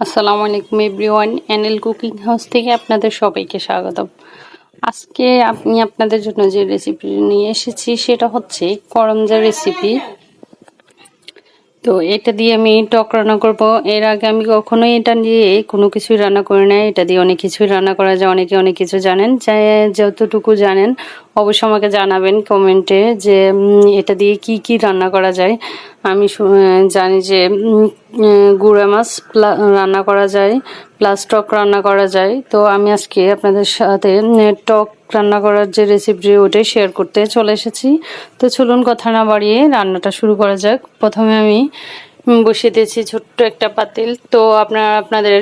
আসসালামু আলাইকুম everyone NL cooking house থেকে আপনাদের সবাইকে স্বাগতম। আজকে আমি আপনাদের জন্য যে রেসিপি নিয়ে এসেছি, সেটা হচ্ছে করমজা রেসিপি তো এটা দিয়ে আমি টক রান্না করব। এর আগে আমি কখনোই এটা দিয়ে কোনো কিছুই রান্না করি না এটা দিয়ে অনেক কিছুই রান্না করা যায়, অনেকে অনেক কিছু জানেন। যতটুকু জানেন অবশ্যই আমাকে জানাবেন কমেন্টে যে এটা দিয়ে কি কি রান্না করা যায়। আমি জানি যে গুঁড়া মাছ রান্না করা যায় প্লাস টক রান্না করা যায়। তো আমি আজকে আপনাদের সাথে টক রান্না করার যে রেসিপিটি ওটাই শেয়ার করতে চলে এসেছি। তো চলুন কথা না বাড়িয়ে রান্নাটা শুরু করা যাক। প্রথমে আমি বসিয়ে দিয়েছি ছোট্ট একটা পাতিল। তো আপনারা, আপনাদের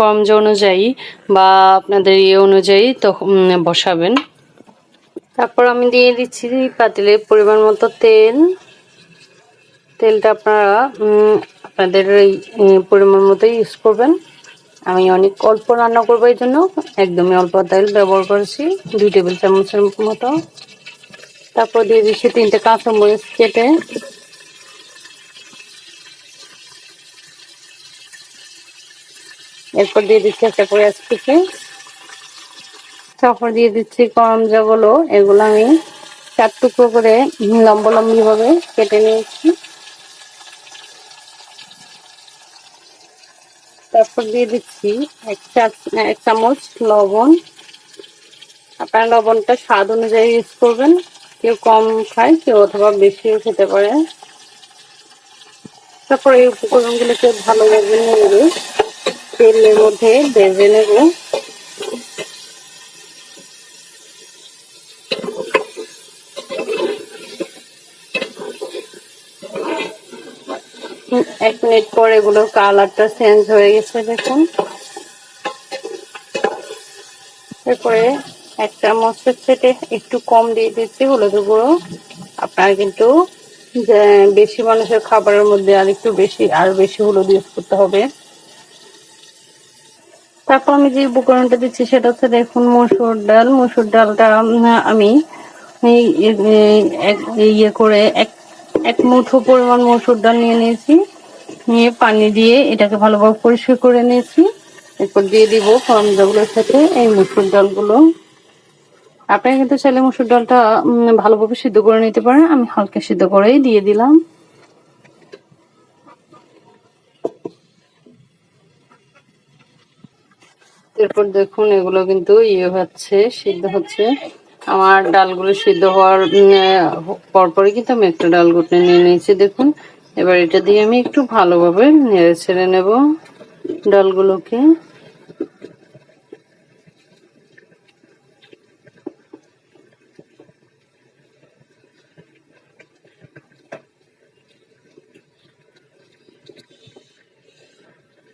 কমজ অনুযায়ী বা আপনাদের ইয়ে অনুযায়ী তখন বসাবেন। তারপর আমি দিয়ে দিচ্ছি পাতিলের পরিমাণ মতো তেল। তেলটা আপনারা আপনাদের এই পরিমাণ মতো ইউজ করবেন। আমি অনেক অল্প রান্না করব এই জন্য। একদমই অল্প তেল ব্যবহার করেছি, দুই টেবিল চামচের মতো। তারপর দিয়ে দিচ্ছি তিনটে কাঁচামরিচ কেটে। এরপর দিয়ে দিচ্ছি একটা করে থেকে তারপর দিয়ে দিচ্ছি করমজাগুলো এগুলো আমি চার টুকরো করে লম্বা লম্বি ভাবে কেটে নিয়েছি। তারপর দিয়ে দিচ্ছি এক এক চামচ লবণ। আপনার লবণটা স্বাদ অনুযায়ী ইউজ করবেন। কেউ কম খায়, কেউ অথবা বেশিও খেতে পারে। তারপর এই উপকরণগুলোকে ভালোভাবে নেবে তেলের মধ্যে ভেজে নেব। এক মিনিট পর এগুলোর কালারটা চেঞ্জ হয়ে গেছে দেখুন। এরপরে একটা মশলার সেটে একটু কম দিয়ে দিচ্ছি হলুদ গুঁড়ো। আপনার কিন্তু বেশি মানুষের খাবারের মধ্যে আর একটু বেশি, আর বেশি হলুদ ইউজ করতে হবে। তারপর আমি যে উপকরণটা দিচ্ছি সেটা হচ্ছে দেখুন মসুর ডাল। মসুর ডালটা আমি ইয়ে করে এক এক মুঠো পরিমাণ মসুর ডাল নিয়ে নিয়েছি। নিয়ে পানি দিয়ে এটাকে ভালোভাবে পরিষ্কার করে নিয়েছি। এরপর দিয়ে দিব ফর্মজাগুলোর সাথে এই মসুর ডালগুলো। আপনি কিন্তু চাইলে মসুর ডালটা ভালোভাবে সিদ্ধ করে নিতে পারেন। আমি হালকা সিদ্ধ করেই দিয়ে দিলাম। এরপর দেখুন, এগুলো কিন্তু ইয়ে হচ্ছে, সিদ্ধ হচ্ছে। আমার ডালগুলো সিদ্ধ হওয়ার পরপরই কিন্তু আমি একটা ডাল গুটে নিয়ে নিয়েছি। দেখুন এবার এটা দিয়ে আমি একটু ভালোভাবে নেড়ে ছেড়ে নেব ডালগুলোকে।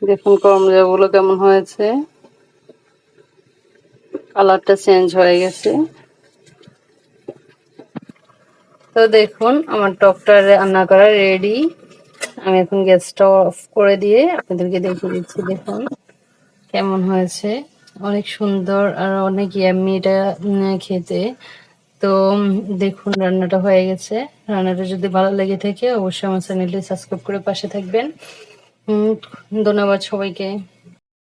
দেখুন করমজাগুলো কেমন হয়েছে। কালারটা চেঞ্জ হয়ে গেছে। তো দেখুন, আমার টকটা রান্না করা রেডি আমি এখন গ্যাসটা অফ করে দিয়ে আপনাদেরকে দেখিয়ে দিচ্ছি, দেখুন কেমন হয়েছে। অনেক সুন্দর আর অনেক ইয়াম্মি এটা খেতে। তো দেখুন রান্নাটা হয়ে গেছে। রান্নাটা যদি ভালো লেগে থাকে, অবশ্যই আমার চ্যানেলটি সাবস্ক্রাইব করে পাশে থাকবেন। ধন্যবাদ সবাইকে।